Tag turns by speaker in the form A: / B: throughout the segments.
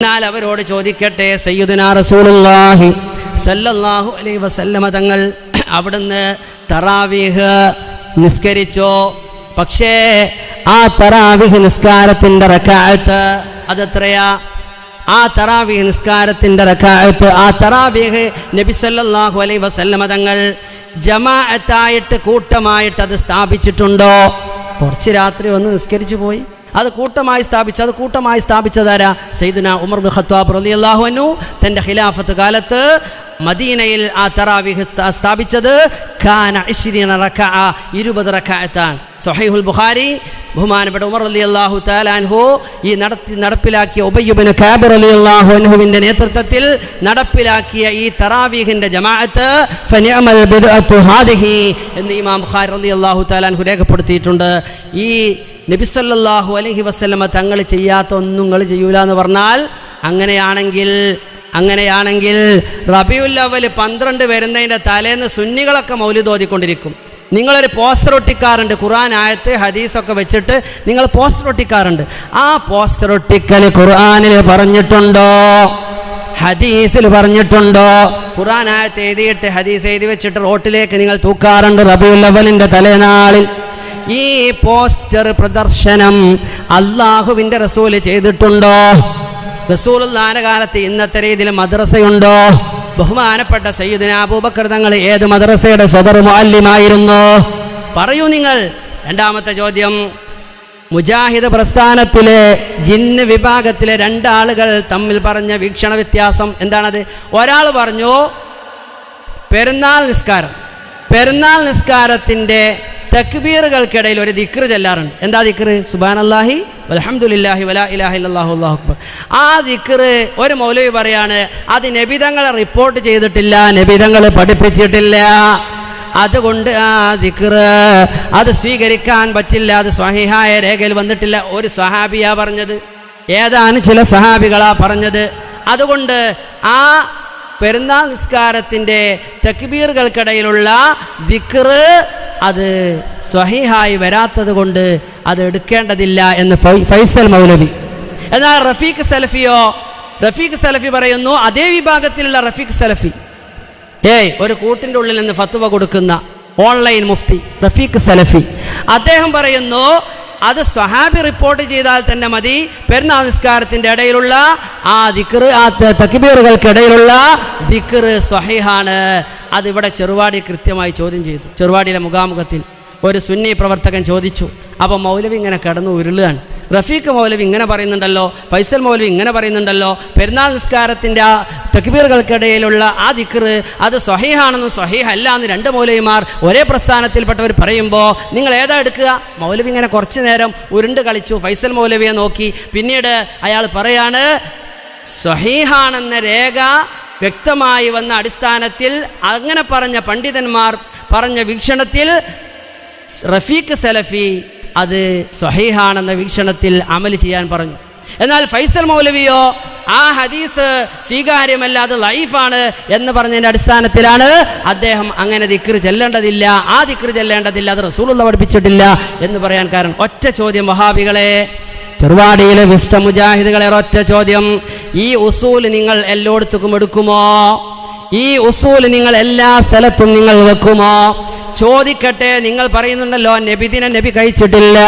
A: എന്നാൽ അവരോട് ചോദിക്കട്ടെ സയ്യിദുനാ റസൂലുള്ളാഹി സല്ലല്ലാഹു അലൈഹി വസല്ലമ തങ്ങൾ അവിടുന്ന് തറാവീഹ് നിസ്കരിച്ചോ? പക്ഷേ ആ തറാവിഹ് നിസ്കാരത്തിന്റെ റക്കാഴത്ത് അതെത്രയാ? ആ തറാവീഹ് നിസ്കാരത്തിന്റെ റക്കാഴത്ത് ആ തറാവീഹ് നബി സല്ലല്ലാഹു അലൈഹി വസല്ലമ തങ്ങൾ ജമാഅത്തായിട്ട് കൂട്ടമായിട്ട് അത് സ്ഥാപിച്ചിട്ടുണ്ടോ? കുറച്ച് രാത്രി വന്ന് നിസ്കരിച്ചു പോയി. അത് കൂട്ടമായി സ്ഥാപിച്ചു അത് കൂട്ടമായി സ്ഥാപിച്ചതാരാ സൈദുന ഉമർ ബിൻ ഖത്താബ് റളിയല്ലാഹു അൻഹു. തന്റെ ഖിലാഫത്ത് കാലത്ത് മദീനയിൽ ആ തറാവിഹ് സ്ഥാ- സ്ഥാപിച്ചത് ഇരുപത് റക്കഅത്താണ് സൊഹൈഹുൽ ബുഖാരി ബഹുമാനപ്പെട്ട ഉമർ അലി അള്ളാഹു താലാൻഹു ഈ നടത്തി നടപ്പിലാക്കിയ ഉബയ്യുബിന് ഖാബർ അലി റളിയല്ലാഹു അൻഹുവിന്റെ നേതൃത്വത്തിൽ നടപ്പിലാക്കിയ ഈ തറാവീഹിന്റെ ജമാഅത്ത് എന്ന് ഇമാം ബുഖാരി അലി അള്ളാഹു താലാൻഹു രേഖപ്പെടുത്തിയിട്ടുണ്ട്. ഈ നബിസ്വല്ലാഹു അലഹി വസ്ലമ തങ്ങൾ ചെയ്യാത്ത ഒന്നും ചെയ്യൂല എന്ന് പറഞ്ഞാൽ അങ്ങനെയാണെങ്കിൽ അങ്ങനെയാണെങ്കിൽ റബിയുൽ അവൽ പന്ത്രണ്ട് വരുന്നതിന്റെ തലേന്ന് സുന്നികളൊക്കെ മൗലിദ് ഓതിക്കൊണ്ടിരിക്കും. നിങ്ങളൊരു പോസ്റ്റർ ഒട്ടിക്കാറുണ്ട് ഖുർആൻ ആയത്ത് ഹദീസൊക്കെ വെച്ചിട്ട് നിങ്ങൾ പോസ്റ്റർ ഒട്ടിക്കാറുണ്ട്. ആ പോസ്റ്റർ ഒട്ടിക്കൽ ഖുർആനിൽ പറഞ്ഞിട്ടുണ്ടോ? ഹദീസിൽ പറഞ്ഞിട്ടുണ്ടോ? ഖുർആൻ ആയത്ത് എഴുതിയിട്ട് ഹദീസ് എഴുതി വെച്ചിട്ട് റോട്ടിലേക്ക് നിങ്ങൾ തൂക്കാറുണ്ട് റബിയുൽ അവലിന്റെ തലേനാളിൽ. ഈ പോസ്റ്റർ പ്രദർശനം അള്ളാഹുവിന്റെ റസൂൽ ചെയ്തിട്ടുണ്ടോ? റസൂൽ കാലത്ത് ഇന്നത്തെ രീതിയിൽ മദ്രസയുണ്ടോ? ബഹുമാനപ്പെട്ട സയ്യിദിന അബൂബക്കർ തങ്ങൾ ഏത് മദ്രസയുടെ സദർ മുഅല്ലിമായിരുന്നു? പറയൂ നിങ്ങൾ. രണ്ടാമത്തെ ചോദ്യം. മുജാഹിദ് പ്രസ്ഥാനത്തിലെ ജിന്ന് വിഭാഗത്തിലെ രണ്ടാളുകൾ തമ്മിൽ പറഞ്ഞ വീക്ഷണ വ്യത്യാസം എന്താണത്? ഒരാൾ പറഞ്ഞു പെരുന്നാൾ നിസ്കാരം. പെരുന്നാൾ നിസ്കാരത്തിന്റെ തക്ബീറുകൾക്കിടയിൽ ഒരു ദിക്ർ ചെല്ലാറുണ്ട്. എന്താ ദിക്ർ? സുബാൻ അള്ളാഹി അലഹമുല്ലാഹി വലാ ഇലാഹി അല്ലാഹു അള്ളാഹു അക്ബർ. ആ ദിക്ർ ഒരു മൗലവി പറയാണ് അത് നബിതങ്ങളെ റിപ്പോർട്ട് ചെയ്തിട്ടില്ല നബിതങ്ങൾ പഠിപ്പിച്ചിട്ടില്ല. അതുകൊണ്ട് ആ ദിക്ർ അത് സ്വീകരിക്കാൻ പറ്റില്ല അത് സ്വഹിഹായ രേഖയിൽ വന്നിട്ടില്ല. ഒരു സ്വഹാബിയാ പറഞ്ഞത്. ഏതാണ് ചില സഹാബികളാ പറഞ്ഞത്? അതുകൊണ്ട് ആ പെരുന്നാൾ നിസ്കാരത്തിന്റെ തക്ബീറുകൾക്കിടയിലുള്ള ദിക്ർ അത് സ്വഹീഹായി വരാത്തത് കൊണ്ട് അത് എടുക്കേണ്ടതില്ല എന്ന് ഫൈസൽ മൗലവി. എന്നാൽ റഫീഖ് സലഫിയോ റഫീഖ് സലഫി പറയുന്നു അതേ വിഭാഗത്തിലുള്ള റഫീഖ് സലഫി. ഏയ് ഒരു കൂട്ടിന്റെ ഉള്ളിൽ നിന്ന് ഫത്തുവ കൊടുക്കുന്ന ഓൺലൈൻ മുഫ്തി റഫീഖ് സലഫി. അദ്ദേഹം പറയുന്നു അത് സ്വഹാബി റിപ്പോർട്ട് ചെയ്താൽ തന്നെ മതി. പെരുന്നാൾ നിസ്കാരത്തിന്റെ ഇടയിലുള്ള ആ ദിക്ർ ആ തക്കിബീറുകൾക്കിടയിലുള്ള ദിക്ർ സ്വഹീഹാണ്. അതിവിടെ ചെറുവാടി കൃത്യമായി ചോദ്യം ചെയ്തു. ചെറുവാടിയിലെ മുഖാമുഖത്തിൽ ഒരു സുന്നി പ്രവർത്തകൻ ചോദിച്ചു അപ്പോൾ മൗലവി ഇങ്ങനെ കടന്നു ഉരുളുകയാണ്. റഫീഖ് മൗലവി ഇങ്ങനെ പറയുന്നുണ്ടല്ലോ ഫൈസൽ മൗലവി ഇങ്ങനെ പറയുന്നുണ്ടല്ലോ പെരുന്നാൾ നിസ്കാരത്തിന്റെ ആ തക്ബീറുകൾക്കിടയിലുള്ള ആ ദിക്റ് അത് സ്വഹീഹാണെന്നും സ്വഹീഹ് അല്ല എന്ന് രണ്ട് മൗലവിമാർ ഒരേ പ്രസ്ഥാനത്തിൽപ്പെട്ടവർ പറയുമ്പോൾ നിങ്ങൾ ഏതാ എടുക്കുക? മൗലവി ഇങ്ങനെ കുറച്ചു നേരം ഉരുണ്ട് കളിച്ചു ഫൈസൽ മൗലവിയെ നോക്കി. പിന്നീട് അയാൾ പറയാണ് സ്വഹീഹാണെന്ന രേഖ വ്യക്തമായി വന്ന അടിസ്ഥാനത്തിൽ അങ്ങനെ പറഞ്ഞ പണ്ഡിതന്മാർ പറഞ്ഞ വീക്ഷണത്തിൽ റഫീഖ് സലഫി അത് സ്വഹീഹാണെന്ന വീക്ഷണത്തിൽ അമൽ ചെയ്യാൻ പറഞ്ഞു. എന്നാൽ ഫൈസൽ മൗലവിയോ ആ ഹദീസ് സ്വീകാര്യമല്ല അത് ലൈഫാണ് എന്ന് പറഞ്ഞതിന്റെ അടിസ്ഥാനത്തിലാണ് അദ്ദേഹം അങ്ങനെ ദിക്ർ ചെല്ലേണ്ടതില്ല ആ ദിക്ർ ചെല്ലേണ്ടതില്ല അത് റസൂലുള്ള പഠിപ്പിച്ചിട്ടില്ല എന്ന് പറയാൻ കാരണം. ഒറ്റ ചോദ്യം വഹാബികളെ ചെറുവാടിയിലെ വിഷ്ട മുജാഹിദുകളെ ഒറ്റ ചോദ്യം ഈ ഉസൂൽ നിങ്ങൾ എല്ലായിടത്തും എടുക്കുമോ? ഈ ഉസൂൽ നിങ്ങൾ എല്ലാ സ്ഥലത്തും നിങ്ങൾ വെക്കുമോ? ചോദിക്കട്ടെ നിങ്ങൾ പറയുന്നുണ്ടല്ലോ നബിദിന നബി കഴിച്ചിട്ടില്ല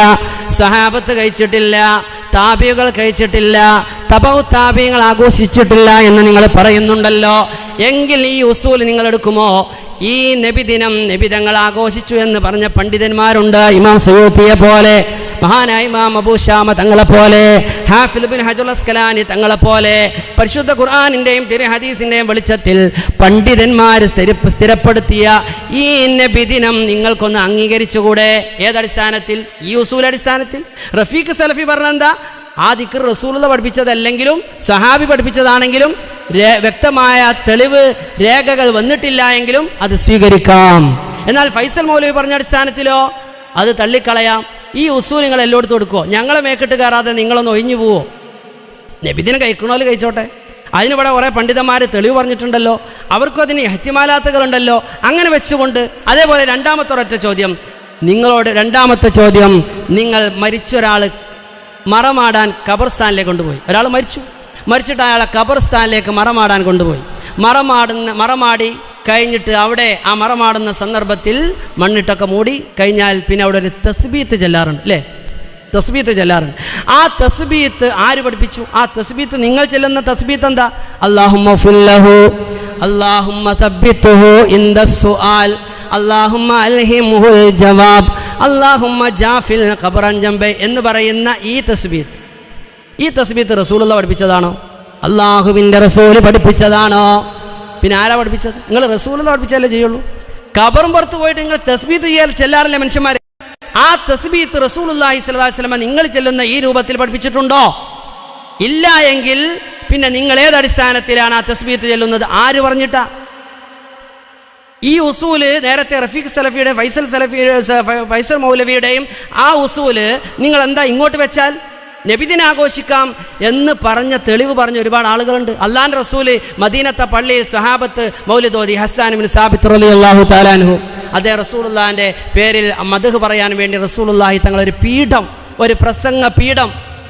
A: സഹാബത്ത് കഴിച്ചിട്ടില്ല താപികൾ കഴിച്ചിട്ടില്ല തപഹു താപിയങ്ങൾ ആഘോഷിച്ചിട്ടില്ല എന്ന് നിങ്ങൾ പറയുന്നുണ്ടല്ലോ. എങ്കിൽ ഈ ഉസൂൽ നിങ്ങൾ എടുക്കുമോ? ഈ നബിദിനം നബിതങ്ങൾ ആഘോഷിച്ചു എന്ന് പറഞ്ഞ പണ്ഡിതന്മാരുണ്ട് ഇമാം സയൂത്തിയെ പോലെ. മഹാനായ ഇമാം അബൂശാമ തങ്ങളെ പോലെ ഹാഫിൽ ബിൻ ഹജുൽ അസ്കലാനി തങ്ങളെ പോലെ പരിശുദ്ധ ഖുർആാനിന്റെയും തിരു ഹദീസിന്റെയും വെളിച്ചത്തിൽ പണ്ഡിതന്മാർ സ്ഥിര സ്ഥിരപ്പെടുത്തിയ ഈ നബിദിനം നിങ്ങൾക്കൊന്ന് അംഗീകരിച്ചുകൂടെ? ഏതടിസ്ഥാനത്തിൽ? ഈ ഉസൂൽ അടിസ്ഥാനത്തിൽ റഫീഖ് സലഫി പറഞ്ഞെന്താ ആ ദിക്കർ റസൂലുള്ള പഠിപ്പിച്ചതല്ലെങ്കിലും സഹാബി പഠിപ്പിച്ചതാണെങ്കിലും വ്യക്തമായ തെളിവ് രേഖകൾ വന്നിട്ടില്ല എങ്കിലും അത് സ്വീകരിക്കാം. എന്നാൽ ഫൈസൽ മൗലവി പറഞ്ഞ അടിസ്ഥാനത്തിലോ? അത് തള്ളിക്കളയാം. ഈ ഉസൂൽ നിങ്ങൾ എല്ലായിടത്തും കൊടുക്കുമോ ഞങ്ങളെ മേക്കിട്ട് കയറാതെ നിങ്ങളൊന്ന് ഒഴിഞ്ഞു പോവോ? നബിദിനെ കഴിക്കണോൽ കഴിച്ചോട്ടെ. അതിനിവിടെ കുറേ പണ്ഡിതന്മാർ തെളിവ് പറഞ്ഞിട്ടുണ്ടല്ലോ. അവർക്കും അതിന് ഹത്യമാലാത്തകളുണ്ടല്ലോ അങ്ങനെ വെച്ചുകൊണ്ട് അതേപോലെ രണ്ടാമത്തെ ഒരൊറ്റ ചോദ്യം. നിങ്ങളോട് രണ്ടാമത്തെ ചോദ്യം നിങ്ങൾ മരിച്ച ഒരാൾ മറമാടാൻ കബർസ്ഥാനിലേക്ക് കൊണ്ടുപോയി. ഒരാൾ മരിച്ചു. മരിച്ചിട്ട് അയാളെ കബർസ്ഥാനിലേക്ക് മറമാടാൻ കൊണ്ടുപോയി. മറമാടുന്ന മറമാടി കഴിഞ്ഞിട്ട് അവിടെ ആ മറമാടുന്ന സന്ദർഭത്തിൽ മണ്ണിട്ടൊക്കെ മൂടി കഴിഞ്ഞാൽ പിന്നെ അവിടെ ഒരു തസ്ബീത്ത് ചെല്ലാറുണ്ട് അല്ലേ? തസ്ബീത്ത് ചെല്ലാറുണ്ട്. ആ തസ്ബീത്ത് ആര് പഠിപ്പിച്ചു? ആ തസ്ബീത്ത് നിങ്ങൾ ചെല്ലുന്ന തസ്ബീത്ത് എന്താ? അല്ലാഹുമ്മ സബ്ബിത്തുഹു ദ സുആൽ ജവാബ് ജാഫിൽ എന്ന് പറയുന്ന ഈ തസ്ബീത്ത്. ഈ തസ്ബീത്ത് റസൂലുള്ള പഠിപ്പിച്ചതാണോ? അള്ളാഹുവിന്റെ റസൂൽ പഠിപ്പിച്ചതാണോ? പിന്നെ ആരാ പഠിപ്പിച്ചത്? നിങ്ങൾ റസൂലുള്ള പഠിപ്പിച്ചാലേ ചെയ്യുള്ളൂ. കബറും പുറത്ത് പോയിട്ട് നിങ്ങൾ തസ്ബീത്ത് ചെയ്യാൻ ചെല്ലാറില്ല മനുഷ്യന്മാരെ. ആ തസ്ബീത്ത് സ്വല്ലല്ലാഹി അലൈഹി വസല്ലമ നിങ്ങൾ ചെല്ലുന്ന ഈ രൂപത്തിൽ പഠിപ്പിച്ചിട്ടുണ്ടോ? ഇല്ല എങ്കിൽ പിന്നെ നിങ്ങൾ ഏത് അടിസ്ഥാനത്തിലാണ് ആ തസ്ബീത്ത് ചെല്ലുന്നത്? ആര് പറഞ്ഞിട്ടാ? ഈ ഉസൂൽ നേരത്തെ റഫീഖ് സലഫിയുടെ ഫൈസൽ സലഫിയുടെ ഫൈസൽ മൗലവിയുടെയും ആ ഉസൂൽ നിങ്ങൾ എന്താ ഇങ്ങോട്ട് വെച്ചാൽ? നബിദിന ആഘോഷിക്കാം എന്ന് പറഞ്ഞ തെളിവ് പറഞ്ഞ ഒരുപാട് ആളുകളുണ്ട്. അള്ളാൻ റസൂൽ മദീനത്തെ പള്ളിയിൽ സുഹാബത്ത് മൗലിദോദി ഹസ്സാൻ ബിൻ സാബിത്ത് റലി അള്ളാഹു താലാനുഹു അതേ റസൂലുള്ളാന്റെ പേരിൽ മധുഹ് പറയാൻ വേണ്ടി റസൂലുള്ളാഹി തങ്ങളൊരു പീഠം ഒരു പ്രസംഗ പീഠം